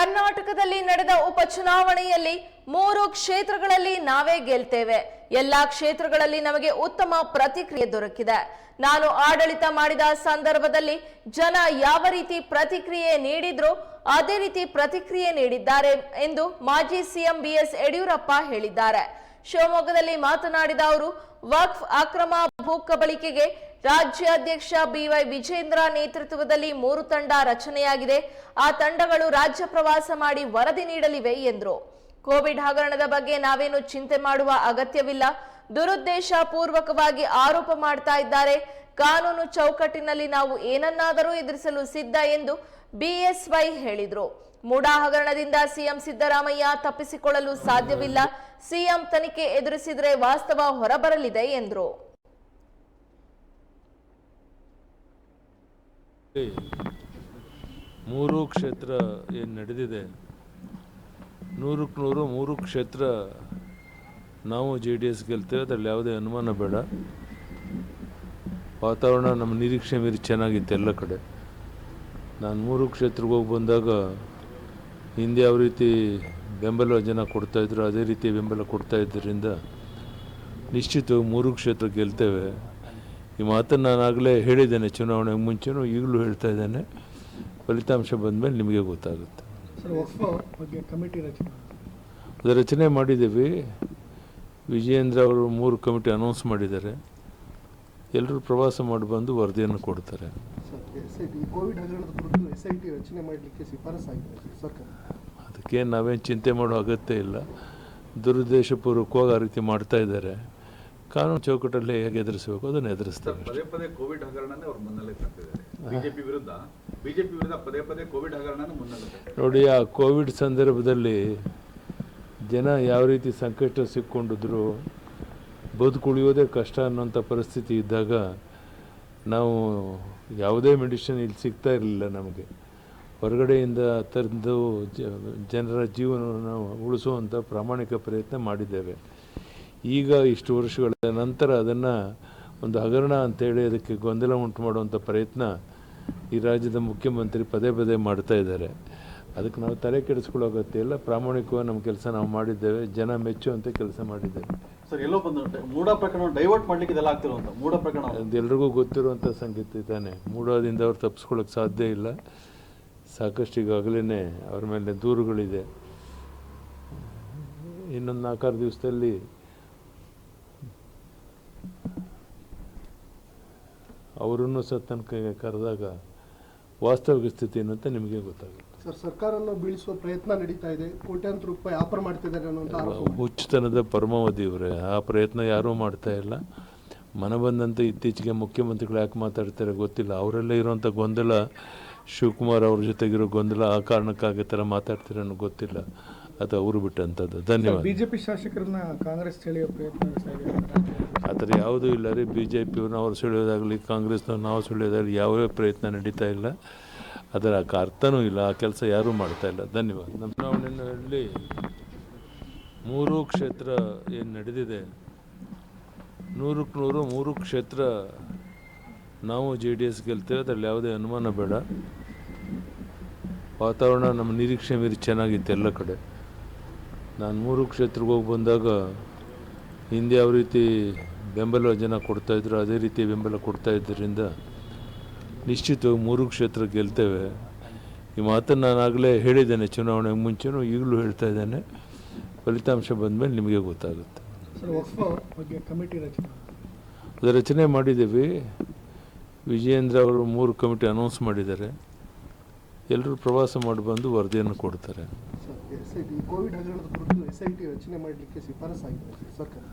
ಕರ್ನಾಟಕದಲ್ಲಿ ನಡೆದ ಉಪಚುನಾವಣೆಯಲ್ಲಿ ಮೂರು ಕ್ಷೇತ್ರಗಳಲ್ಲಿ ನಾವೇ ಗೆಲ್ತೇವೆ. ಎಲ್ಲಾ ಕ್ಷೇತ್ರಗಳಲ್ಲಿ ನಮಗೆ ಉತ್ತಮ ಪ್ರತಿಕ್ರಿಯೆ ದೊರಕಿದೆ. ನಾನು ಆಡಳಿತ ಮಾಡಿದ ಸಂದರ್ಭದಲ್ಲಿ ಜನ ಯಾವ ರೀತಿ ಪ್ರತಿಕ್ರಿಯೆ ನೀಡಿದ್ರು ಅದೇ ರೀತಿ ಪ್ರತಿಕ್ರಿಯೆ ನೀಡಿದ್ದಾರೆ ಎಂದು ಮಾಜಿ ಸಿಎಂ ಬಿಎಸ್ ಯಡಿಯೂರಪ್ಪ ಹೇಳಿದ್ದಾರೆ. ಶಿವಮೊಗ್ಗದಲ್ಲಿ ಮಾತನಾಡಿದ ಅವರು, ವಕ್ಫ್ ಅಕ್ರಮ ಭೂ ಕಬಳಿಕೆಗೆ ರಾಜ್ಯಾಧ್ಯಕ್ಷ ಬಿವೈ ವಿಜೇಂದ್ರ ನೇತೃತ್ವದಲ್ಲಿ ಮೂರು ತಂಡ ರಚನೆಯಾಗಿದೆ. ಆ ತಂಡಗಳು ರಾಜ್ಯ ಪ್ರವಾಸ ಮಾಡಿ ವರದಿ ನೀಡಲಿವೆ ಎಂದರು. ಕೋವಿಡ್ ಹಗರಣದ ಬಗ್ಗೆ ನಾವೇನು ಚಿಂತೆ ಮಾಡುವ ಅಗತ್ಯವಿಲ್ಲ. ದುರುದ್ದೇಶ ಪೂರ್ವಕವಾಗಿ ಆರೋಪ ಮಾಡ್ತಾ ಇದ್ದಾರೆ. ಕಾನೂನು ಚೌಕಟ್ಟಿನಲ್ಲಿ ನಾವು ಏನನ್ನಾದರೂ ಎದುರಿಸಲು ಸಿದ್ಧ ಎಂದು ಬಿಎಸ್ವೈ ಹೇಳಿದರು. ಮೂಡಾ ಹಗರಣದಿಂದ ಸಿಎಂ ಸಿದ್ದರಾಮಯ್ಯ ತಪ್ಪಿಸಿಕೊಳ್ಳಲು ಸಾಧ್ಯವಿಲ್ಲ. ಸಿಎಂ ತನಿಖೆ ಎದುರಿಸಿದರೆ ವಾಸ್ತವ ಹೊರಬರಲಿದೆ ಎಂದರು. ಮೂರು ಕ್ಷೇತ್ರ ಏನು ನಡೆದಿದೆ. ನೂರಕ್ಕೆ ನೂರು, ಮೂರು ಕ್ಷೇತ್ರ ನಾವು ಜೆ ಡಿ ಎಸ್ ಗೆಲ್ತೇವೆ, ಅದರಲ್ಲಿ ಯಾವುದೇ ಅನುಮಾನ ಬೇಡ. ವಾತಾವರಣ ನಮ್ಮ ನಿರೀಕ್ಷೆ ಮೀರಿ ಚೆನ್ನಾಗಿತ್ತು ಎಲ್ಲ ಕಡೆ. ನಾನು ಮೂರು ಕ್ಷೇತ್ರಕ್ಕೆ ಹೋಗಿ ಬಂದಾಗ ಹಿಂದೆ ಯಾವ ರೀತಿ ಬೆಂಬಲ ಜನ ಕೊಡ್ತಾಯಿದ್ರು ಅದೇ ರೀತಿ ಬೆಂಬಲ ಕೊಡ್ತಾ ಇದ್ದರಿಂದ ನಿಶ್ಚಿತವಾಗಿ ಮೂರು ಕ್ಷೇತ್ರ ಗೆಲ್ತೇವೆ. ಈ ಮಾತನ್ನು ನಾನು ಆಗಲೇ ಹೇಳಿದ್ದೇನೆ ಚುನಾವಣೆಗೆ ಮುಂಚೆನೂ ಈಗಲೂ ಹೇಳ್ತಾ ಇದ್ದೇನೆ. ಫಲಿತಾಂಶ ಬಂದಮೇಲೆ ನಿಮಗೆ ಗೊತ್ತಾಗುತ್ತೆ. ಅದು ರಚನೆ ಮಾಡಿದ್ದೀವಿ. ವಿಜಯೇಂದ್ರ ಅವರು ಮೂರು ಕಮಿಟಿ ಅನೌನ್ಸ್ ಮಾಡಿದ್ದಾರೆ. ಎಲ್ಲರೂ ಪ್ರವಾಸ ಮಾಡಿ ಬಂದು ವರದಿಯನ್ನು ಕೊಡ್ತಾರೆ. ಅದಕ್ಕೆ ನಾವೇನು ಚಿಂತೆ ಮಾಡೋ ಅಗತ್ಯ ಇಲ್ಲ. ದುರುದ್ದೇಶಪೂರ್ವಕವಾಗಿ ಆ ರೀತಿ ಮಾಡ್ತಾ ಇದ್ದಾರೆ. ಕಾನೂನು ಚೌಕಟ್ಟಲ್ಲಿ ಹೇಗೆ ಎದುರಿಸಬೇಕು ಅದನ್ನು ಎದುರಿಸ್ತಾರೆ ಪದೇ ಪದೇ ಕೋವಿಡ್ ಹಗರಣನೇ ಅವ್ರು ಮುನ್ನೆಲೆ ಬಿಜೆಪಿ ವಿರುದ್ಧ ಬಿಜೆಪಿ ವಿರುದ್ಧ ಪದೇ ಪದೇ ಕೋವಿಡ್ ಹಗರಣನೇ ಮುನ್ನೆಲೆ ನೋಡಿ ಆ ಕೋವಿಡ್ ಸಂದರ್ಭದಲ್ಲಿ ಜನ ಯಾವ ರೀತಿ ಸಂಕಷ್ಟ ಸಿಕ್ಕೊಂಡಿದ್ರು ಬದುಕುಳಿಯೋದೇ ಕಷ್ಟ ಅನ್ನೋಂಥ ಪರಿಸ್ಥಿತಿ ಇದ್ದಾಗ ನಾವು ಯಾವುದೇ ಮೆಡಿಸಿನ್ ಇಲ್ಲಿ ಸಿಗ್ತಾ ಇರಲಿಲ್ಲ ನಮಗೆ. ಹೊರಗಡೆಯಿಂದ ತಂದು ಜನರ ಜೀವನವನ್ನು ಉಳಿಸುವಂಥ ಪ್ರಾಮಾಣಿಕ ಪ್ರಯತ್ನ ಮಾಡಿದ್ದೇವೆ. ಈಗ ಇಷ್ಟು ವರ್ಷಗಳ ನಂತರ ಅದನ್ನು ಒಂದು ಹಗರಣ ಅಂತೇಳಿ ಅದಕ್ಕೆ ಗೊಂದಲ ಉಂಟು ಮಾಡುವಂಥ ಪ್ರಯತ್ನ ಈ ರಾಜ್ಯದ ಮುಖ್ಯಮಂತ್ರಿ ಪದೇ ಪದೇ ಮಾಡ್ತಾ ಇದ್ದಾರೆ. ಅದಕ್ಕೆ ನಾವು ತಲೆ ಕೆಡಿಸ್ಕೊಳ್ಳೋ ಅಗತ್ಯ ಇಲ್ಲ. ಪ್ರಾಮಾಣಿಕವಾಗಿ ನಮ್ಮ ಕೆಲಸ ನಾವು ಮಾಡಿದ್ದೇವೆ. ಜನ ಮೆಚ್ಚುವಂಥ ಕೆಲಸ ಮಾಡಿದ್ದೇವೆ ಸರ್ ಎಲ್ಲೋ ಬಂದು ಮೂಡ ಪ್ರಕರಣ ಡೈವರ್ಟ್ ಮಾಡಲಿಕ್ಕೆ ಇದೆಲ್ಲ ಆಗ್ತಿರುವಂತ ಮೂಡ ಪ್ರಕರಣ? ಅದೆಲ್ಲರಿಗೂ ಗೊತ್ತಿರುವಂಥ ಸಂಗೀತ ತಾನೆ. ಮೂಡೋದಿಂದ ಅವ್ರು ತಪ್ಪಿಸ್ಕೊಳ್ಳೋಕೆ ಸಾಧ್ಯ ಇಲ್ಲ. ಸಾಕಷ್ಟು ಈಗಾಗಲೇ ಅವ್ರ ಮೇಲೆ ದೂರುಗಳಿದೆ. ಇನ್ನೊಂದು ನಾಲ್ಕಾರು ದಿವಸದಲ್ಲಿ ಅವರನ್ನು ಸಹ ತನಕ ಕರೆದಾಗ ವಾಸ್ತವಿಕ ಸ್ಥಿತಿ ಏನಂತ ನಿಮಗೆ ಗೊತ್ತಾಗುತ್ತೆ. ಸರ್ ಸರ್ಕಾರವನ್ನು ಬೀಳಿಸುವ ಪ್ರಯತ್ನ ನಡೀತಾ ಇದೆ. ಕೋಟ್ಯಾಂತರ ರೂಪಾಯಿ ಆಫರ್ ಮಾಡ್ತಿದ್ದಾರೆ ಅನ್ನುವಂಥ ಆರೋಪ. ಹುಚ್ಚುತನದ ಪರಮಾವಧಿ ಇವರೇ ಆ ಪ್ರಯತ್ನ ಯಾರೂ ಮಾಡ್ತಾ ಇಲ್ಲ. ಮನ ಬಂದಂತೆ ಇತ್ತೀಚೆಗೆ ಮುಖ್ಯಮಂತ್ರಿಗಳು ಯಾಕೆ ಮಾತಾಡ್ತಾರೆ ಗೊತ್ತಿಲ್ಲ. ಅವರಲ್ಲೇ ಇರುವಂಥ ಗೊಂದಲ ಶಿವಕುಮಾರ್ ಅವ್ರ ಜೊತೆಗಿರೋ ಗೊಂದಲ ಆ ಕಾರಣಕ್ಕಾಗಿ ಥರ ಮಾತಾಡ್ತಾರೆ ಅನ್ನೋ ಗೊತ್ತಿಲ್ಲ. ಅದು ಅವರು ಬಿಟ್ಟಂಥದ್ದು. ಧನ್ಯವಾದ. ಬಿಜೆಪಿ ಶಾಸಕರನ್ನ ಕಾಂಗ್ರೆಸ್ ಸೆಳೆಯೋ ಪ್ರಯತ್ನ ಆ ಥರ ಯಾವುದೂ ಇಲ್ಲ ರೀ. ಬಿ ಜೆ ಪಿಯವ್ರನ್ನ ಅವ್ರು ಸೆಳೆಯೋದಾಗಲಿ ಕಾಂಗ್ರೆಸ್ನವ್ರು ನಾವು ಸೆಳೆಯೋದಾಗಲಿ ಯಾವುದೇ ಪ್ರಯತ್ನ ನಡೀತಾ ಇಲ್ಲ. ಅದರ ಅರ್ಥನೂ ಇಲ್ಲ. ಆ ಕೆಲಸ ಯಾರೂ ಮಾಡ್ತಾ ಇಲ್ಲ. ಧನ್ಯವಾದ. ನಮ್ಮ ಚುನಾವಣೆಯಲ್ಲಿ ಮೂರು ಕ್ಷೇತ್ರ ಏನು ನಡೆದಿದೆ ನೂರಕ್ಕೆ ನೂರು ಮೂರು ಕ್ಷೇತ್ರ ನಾವು ಜೆ ಡಿ ಎಸ್ ಗೆಲ್ತೇವೆ. ಅದರಲ್ಲಿ ಯಾವುದೇ ಅನುಮಾನ ಬೇಡ. ವಾತಾವರಣ ನಮ್ಮ ನಿರೀಕ್ಷೆ ಮೀರಿ ಚೆನ್ನಾಗಿತ್ತು ಎಲ್ಲ ಕಡೆ. ನಾನು ಮೂರು ಕ್ಷೇತ್ರಕ್ಕೆ ಹೋಗಿ ಬಂದಾಗ ಹಿಂದೆ ಯಾವ ರೀತಿ ಬೆಂಬಲ ಜನ ಕೊಡ್ತಾಯಿದ್ರು ಅದೇ ರೀತಿ ಬೆಂಬಲ ಕೊಡ್ತಾ ಇದ್ದರಿಂದ ನಿಶ್ಚಿತವಾಗಿ ಮೂರು ಕ್ಷೇತ್ರ ಗೆಲ್ತೇವೆ. ಈ ಮಾತನ್ನು ನಾನು ಆಗಲೇ ಹೇಳಿದ್ದೇನೆ ಚುನಾವಣೆಗೆ ಮುಂಚೆನೂ ಈಗಲೂ ಹೇಳ್ತಾ ಇದ್ದೇನೆ. ಫಲಿತಾಂಶ ಬಂದಮೇಲೆ ನಿಮಗೆ ಗೊತ್ತಾಗುತ್ತೆ. ಅದು ರಚನೆ ಮಾಡಿದ್ದೀವಿ. ವಿಜಯೇಂದ್ರ ಅವರು ಮೂರು ಕಮಿಟಿ ಅನೌನ್ಸ್ ಮಾಡಿದ್ದಾರೆ. ಎಲ್ಲರೂ ಪ್ರವಾಸ ಮಾಡಿ ಬಂದು ವರದಿಯನ್ನು ಕೊಡ್ತಾರೆ. ಎಸ್ ಐ ಟಿ ಕೋವಿಡ್ ಹಗರಣದ ಕುರಿತು ಎಸ್ ಐ ಟಿ ರಚನೆ ಮಾಡಲಿಕ್ಕೆ ಶಿಫಾರಸಾಗಿದೆ ಸರ್ ಸರ್ಕಾರ.